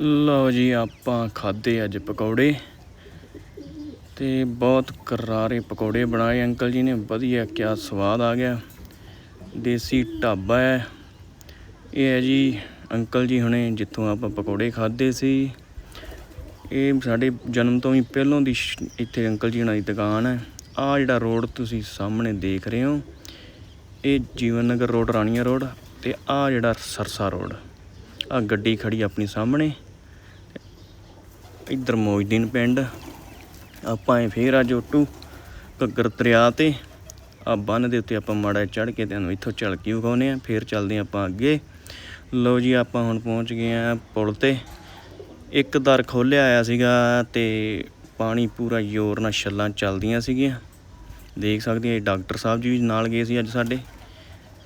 ਲਓ ਜੀ, ਆਪਾਂ ਖਾਦੇ ਅੱਜ ਪਕੌੜੇ ਤੇ ਬਹੁਤ ਕਰਾਰੇ ਪਕੌੜੇ ਬਣਾਏ। ਅੰਕਲ ਜੀ ਨੇ ਵਧੀਆ, ਕਿਆ ਸਵਾਦ ਆ ਗਿਆ। ਦੇਸੀ ਢਾਬਾ ਹੈ। ਇਹ ਹੈ ਜੀ, ਅੰਕਲ ਜੀ ਹੁਣੇ ਜਿੱਥੋਂ ਆਪਾਂ ਪਕੌੜੇ ਖਾਦੇ ਸੀ। ਇਹ ਸਾਡੇ ਜਨਮ ਤੋਂ ਹੀ ਪਹਿਲੋਂ ਦੀ ਇੱਥੇ ਅੰਕਲ ਜੀ ਹੁਣਾਂ ਦੀ ਦੁਕਾਨ ਹੈ। ਆ ਜਿਹੜਾ ਰੋਡ ਤੁਸੀਂ ਸਾਹਮਣੇ ਦੇਖ ਰਹੇ ਹੋ, ਇਹ ਜੀਵਨ ਨਗਰ ਰੋਡ ਰਾਣੀਆ ਰੋਡ ਤੇ ਆ ਜਿਹੜਾ ਸਰਸਾ ਰੋਡ ਆ ਗੱਡੀ ਖੜੀ ਆਪਣੀ ਸਾਹਮਣੇ। ਇੱਧਰ ਮੋਜਦੀਨ ਪਿੰਡ, ਆਪਾਂ ਇਹ ਫੇਰ ਅੱਜ ਓਟੂ ਘੱਗਰ ਦਰਿਆ ਤੇ, ਆ ਬੰਨ ਦੇ ਉੱਤੇ ਆਪਾਂ ਮਾੜਾ ਚੜ ਕੇ ਤੁਹਾਨੂੰ ਇੱਥੋਂ ਝਲਕੀ ਵਿਖਾਉਨੇ ਆ ਫੇਰ ਚੱਲਦੇ ਹਾਂ ਆਪਾਂ ਅੱਗੇ। ਲਓ ਜੀ, ਆਪਾਂ ਹੁਣ ਪਹੁੰਚ ਗਏ ਆ ਪੁਲ ਤੇ। ਇੱਕ ਦਰ ਖੋਲਿਆ ਆਇਆ ਸੀਗਾ ਤੇ ਪਾਣੀ ਪੂਰਾ ਜ਼ੋਰ ਨਾਲ ਛੱਲਾਂ ਚੱਲਦੀਆਂ ਸੀਗੀਆਂ। ਦੇਖ ਸਕਦੇ ਆ ਇਹ ਡਾਕਟਰ ਸਾਹਿਬ ਜੀ ਵੀ ਨਾਲ ਗਏ ਸੀ ਅੱਜ ਸਾਡੇ।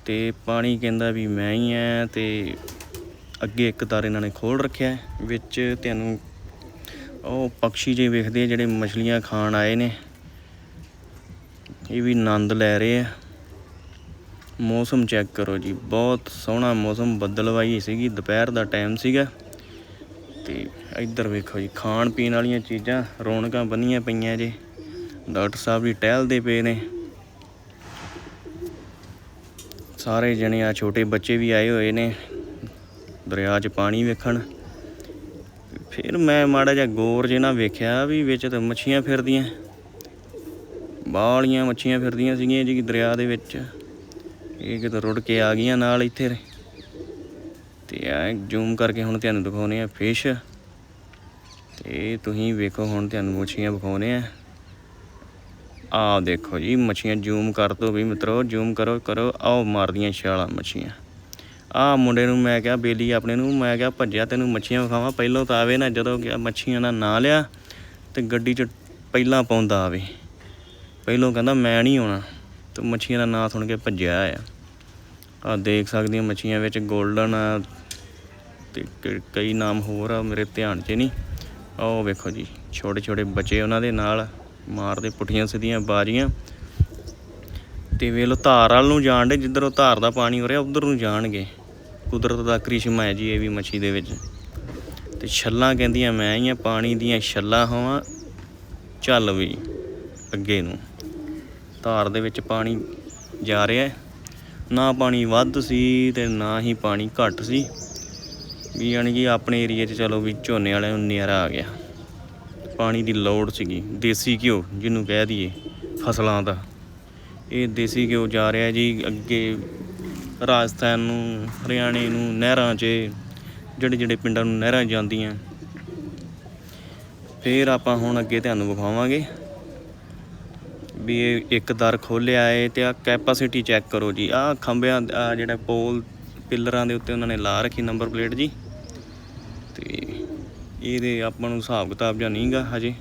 ਤੇ ਪਾਣੀ ਕਹਿੰਦਾ ਵੀ ਮੈਂ ਹੀ ਆ ਤੇ ਅੱਗੇ ਇੱਕ ਦਰ ਇਹਨਾਂ ਨੇ ਖੋਲ ਰੱਖਿਆ, ਵਿੱਚ ਤੁਹਾਨੂੰ ਉਹ ਪੰਛੀ ਜੇ ਵੇਖਦੇ ਆ ਜਿਹੜੇ ਮਛਲੀਆਂ ਖਾਣ ਆਏ ਨੇ। ਇਹ ਵੀ ਆਨੰਦ ਲੈ ਰਹੇ ਆ। ਮੌਸਮ ਚੈੱਕ ਕਰੋ ਜੀ। ਬਹੁਤ ਸੋਹਣਾ ਮੌਸਮ ਬੱਦਲਵਾਈ ਸੀਗੀ। ਦੁਪਹਿਰ ਦਾ ਟਾਈਮ ਸੀਗਾ। ਤੇ ਇੱਧਰ ਵੇਖੋ ਜੀ ਖਾਣ ਪੀਣ ਵਾਲੀਆਂ ਚੀਜ਼ਾਂ ਰੌਣਕਾਂ ਬੰਨੀਆਂ ਪਈਆਂ ਜੀ। ਡਾਕਟਰ ਸਾਹਿਬ ਵੀ ਟਹਿਲਦੇ ਪਏ ਨੇ। ਸਾਰੇ ਜਣੇ ਆ, ਛੋਟੇ ਬੱਚੇ ਵੀ ਆਏ ਹੋਏ ਨੇ। ਦਰਿਆ 'ਚ ਪਾਣੀ ਵੇਖਣ। ਫਿਰ ਮੈਂ ਮਾੜਾ ਜਿਹਾ ਗੌਰ ਜੇ ਨਾਲ ਵੇਖਿਆ ਵੀ ਵਿੱਚ ਤਾਂ ਮੱਛੀਆਂ ਫਿਰਦੀਆਂ। ਬਾਲੀਆਂ ਮੱਛੀਆਂ ਫਿਰਦੀਆਂ ਸੀਗੀਆਂ ਜੀ ਦਰਿਆ ਦੇ ਵਿੱਚ। ਇਹ ਕਿਤੇ ਰੁੜ ਕੇ ਆ ਗਈਆਂ ਨਾਲ ਇੱਥੇ। ਤੇ ਆ ਜ਼ੂਮ ਕਰਕੇ ਹੁਣ ਤੁਹਾਨੂੰ ਦਿਖਾਉਨੇ ਆ ਫਿਸ਼ ਤੇ ਤੁਸੀਂ ਵੇਖੋ ਹੁਣ ਤੁਹਾਨੂੰ ਮੱਛੀਆਂ ਵਿਖਾਉਨੇ ਆ ਆਹ ਦੇਖੋ ਜੀ, ਮੱਛੀਆਂ ਜ਼ੂਮ ਕਰ ਦੋ ਵੀ ਮਿੱਤਰੋ, ਜ਼ੂਮ ਕਰੋ ਕਰੋ, ਆਓ ਮਾਰਦੀਆਂ ਛਾਲਾਂ ਮੱਛੀਆਂ। ਆਹ ਮੁੰਡੇ ਨੂੰ ਮੈਂ ਕਿਹਾ, ਬੇਲੀ ਆਪਣੇ ਨੂੰ, ਮੈਂ ਕਿਹਾ, ਭੱਜਿਆ ਤੈਨੂੰ ਮੱਛੀਆਂ ਵਿਖਾਵਾਂ। ਪਹਿਲੋਂ ਤਾਂ ਆਵੇ ਨਾ, ਜਦੋਂ ਗਿਆ ਮੱਛੀਆਂ ਦਾ ਨਾਂ ਲਿਆ, ਤੇ ਗੱਡੀ 'ਚ ਪਹਿਲਾਂ ਪਾਉਂਦਾ ਆਵੇ। ਪਹਿਲੋਂ ਕਹਿੰਦਾ, ਮੈਂ ਨਹੀਂ ਆਉਣਾ। ਤੇ ਮੱਛੀਆਂ ਦਾ ਨਾਂ ਸੁਣ ਕੇ ਭੱਜਿਆ ਆ ਆ ਦੇਖ ਸਕਦੇ ਮੱਛੀਆਂ ਵਿੱਚ 골ਡਨ ਤੇ ਕ- ਕਈ ਨਾਮ ਹੋਰ ਆ ਮੇਰੇ ਧਿਆਨ 'ਚ ਨਹੀਂ। ਆਹ ਵੇਖੋ ਜੀ ਛੋਟੇ ਛੋਟੇ ਬੱਚੇ ਉਹਨਾਂ ਦੇ ਨਾਲ ਮਾਰਦੇ ਪੁੱਠੀਆਂ ਸਿੱਧੀਆਂ ਬਾਜੀਆਂ। ਤੇ ਵੇਲੋ ਧਾਰ ਵਾਲ ਨੂੰ ਜਾਣ ਦੇ ਜਿੱਧਰ ਉਹ ਧਾਰ ਦਾ ਪਾਣੀ ਹੋ ਰਿਹਾ, ਉਧਰ ਨੂੰ ਜਾਣਗੇ। ਕੁਦਰਤ ਦਾ ਕ੍ਰਿਸ਼ਮਾ ਹੈ ਜੀ, ਇਹ ਵੀ ਮੱਛੀ ਦੇ ਵਿੱਚ। ਤੇ ਛੱਲਾਂ ਕਹਿੰਦੀਆਂ, ਮੈਂ ਹੀ ਆ ਪਾਣੀ ਦੀਆਂ ਛੱਲਾਂ ਹਾਂ ਚੱਲ ਵੀ ਅੱਗੇ ਨੂੰ। ਧਾਰ ਦੇ ਵਿੱਚ ਪਾਣੀ ਜਾ ਰਿਹਾ ਹੈ। ਨਾ ਪਾਣੀ ਵੱਧ ਸੀ ਤੇ ਨਾ ਹੀ ਪਾਣੀ ਘੱਟ ਸੀ। ਵੀ ਯਾਨੀ ਕਿ ਆਪਣੇ ਏਰੀਏ 'ਚ ਚਲੋ ਵੀ ਝੋਨੇ ਵਾਲਿਆਂ ਨੂੰ ਨਜ਼ਾਰਾ ਆ ਗਿਆ। ਪਾਣੀ ਦੀ ਲੋੜ ਸੀਗੀ। ਦੇਸੀ ਘਿਓ ਜਿਹਨੂੰ ਕਹਿ ਦਈਏ ਫਸਲਾਂ ਦਾ। ਇਹ ਦੇਸੀ ਘਿਓ ਜਾ ਰਿਹਾ ਜੀ, ਅੱਗੇ ਰਾਜਸਥਾਨ ਨੂੰ, ਹਰਿਆਣੇ ਨੂੰ, ਨਹਿਰਾਂ 'ਚ, ਜਿਹੜੇ ਜਿਹੜੇ ਪਿੰਡਾਂ ਨੂੰ ਨਹਿਰਾਂ ਜਾਂਦੀਆਂ। ਫੇਰ ਆਪਾਂ ਹੁਣ ਅੱਗੇ ਤੁਹਾਨੂੰ ਵਿਖਾਵਾਂਗੇ ਵੀ ਇਹ ਇੱਕ ਦਰ ਖੋਲਿਆ ਏ ਤੇ ਆ ਕੈਪੈਸਿਟੀ ਚੈੱਕ ਕਰੋ ਜੀ। ਆ ਖੰਭਿਆਂ ਆ ਜਿਹੜਾ ਪੋਲ ਪਿੱਲਰਾਂ ਦੇ ਉੱਤੇ ਉਹਨਾਂ ਨੇ ਲਾ ਰੱਖੀ ਨੰਬਰ ਪਲੇਟ ਜੀ। ਤੇ ਇਹਦੇ ਆਪਾਂ ਨੂੰ ਹਿਸਾਬ ਕਿਤਾਬ ਜਾਂ ਨਹੀਂਗਾ ਹਜੇ।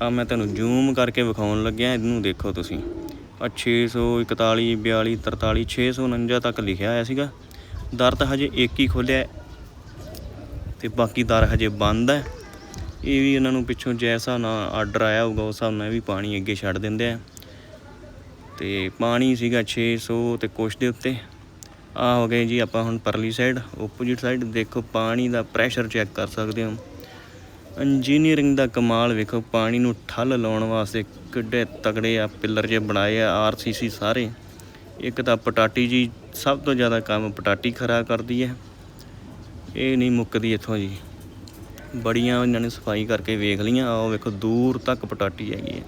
ਆ ਮੈਂ ਤੁਹਾਨੂੰ ਜ਼ੂਮ ਕਰਕੇ ਵਿਖਾਉਣ ਲੱਗਿਆ, ਇਹਨੂੰ ਦੇਖੋ ਤੁਸੀਂ। 641 42 43 649 ਤੱਕ ਲਿਖਿਆ ਹੋਇਆ ਸੀਗਾ। ਦਰ ਤਾਂ ਹਜੇ ਇੱਕ ਹੀ ਖੋਲਿਆ ਤੇ ਬਾਕੀ ਦਰ ਹਜੇ ਬੰਦ ਹੈ। ਇਹ ਵੀ ਉਹਨਾਂ ਨੂੰ ਪਿੱਛੋਂ ਜੈਸਾ ਨਾ ਆਰਡਰ ਆਇਆ ਹੋਊਗਾ, ਉਸ ਹਿਸਾਬ ਨਾਲ ਵੀ ਪਾਣੀ ਅੱਗੇ ਛੱਡ ਦਿੰਦੇ ਆ। ਤੇ ਪਾਣੀ ਸੀਗਾ 600 ਤੇ ਕੁਛ ਦੇ ਉੱਤੇ। ਆ ਹੋ ਗਏ ਜੀ ਆਪਾਂ ਹੁਣ ਪਰਲੀ ਸਾਈਡ ਓਪੋਜਿਟ ਸਾਈਡ ਦੇਖੋ ਪਾਣੀ ਦਾ ਪ੍ਰੈਸ਼ਰ ਚੈੱਕ ਕਰ ਸਕਦੇ ਹੋ। ਇੰਜੀਨੀਅਰਿੰਗ ਦਾ ਕਮਾਲ ਵੇਖੋ, ਪਾਣੀ ਨੂੰ ਠੱਲ ਲਾਉਣ ਵਾਸਤੇ ਕਿੱਡੇ ਤਕੜੇ ਆ, ਪਿੱਲਰ ਜੇ ਬਣਾਏ ਆ ਆਰਸੀਸੀ ਸਾਰੇ। ਇੱਕ ਤਾਂ ਪਟਾਟੀ ਜੀ, ਸਭ ਤੋਂ ਜ਼ਿਆਦਾ ਕੰਮ ਪਟਾਟੀ ਖਰਾ ਕਰਦੀ ਹੈ। ਇਹ ਨਹੀਂ ਮੁੱਕਦੀ ਇੱਥੋਂ ਜੀ। ਬੜੀਆਂ ਇਹਨਾਂ ਨੇ ਸਫ਼ਾਈ ਕਰਕੇ ਵੇਖ ਲਈਆਂ, ਆਹ ਵੇਖੋ ਦੂਰ ਤੱਕ ਪਟਾਟੀ ਹੈਗੀ ਹੈ।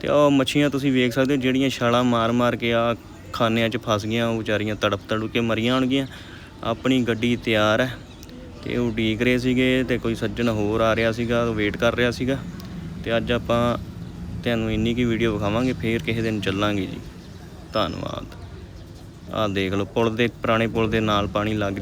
ਤੇ ਆਹ ਮੱਛੀਆਂ ਤੁਸੀਂ ਵੇਖ ਸਕਦੇ ਹੋ, ਜਿਹੜੀਆਂ ਛਾਲਾਂ ਮਾਰ-ਮਾਰ ਕੇ ਆ ਖਾਨਿਆਂ 'ਚ ਫਸ ਗਈਆਂ, ਉਹ ਵਿਚਾਰੀਆਂ ਤੜਪ ਤੜਪ ਕੇ ਮਰੀਆਂ ਹੋਣਗੀਆਂ। ਆਪਣੀ ਗੱਡੀ ਤਿਆਰ ਹੈ। ਤੇ ਉਹ ਉਡੀਕ ਰਹੇ ਸੀਗੇ ਤੇ ਕੋਈ ਸੱਜਣ ਹੋਰ ਆ ਰਿਹਾ ਸੀਗਾ, ਉਹ ਵੇਟ ਕਰ ਰਿਹਾ ਸੀਗਾ। ਤੇ ਅੱਜ ਆਪਾਂ ਤੁਹਾਨੂੰ ਇੰਨੀ ਕੀ ਵੀਡੀਓ ਵਿਖਾਵਾਂਗੇ, ਫੇਰ ਕਿਸੇ ਦਿਨ ਚੱਲਾਂਗੇ ਜੀ। ਧੰਨਵਾਦ। ਆਹ ਦੇਖ ਲਓ, ਪੁਲ ਦੇ, ਪੁਰਾਣੇ ਪੁਲ ਦੇ ਨਾਲ ਪਾਣੀ ਲੱਗ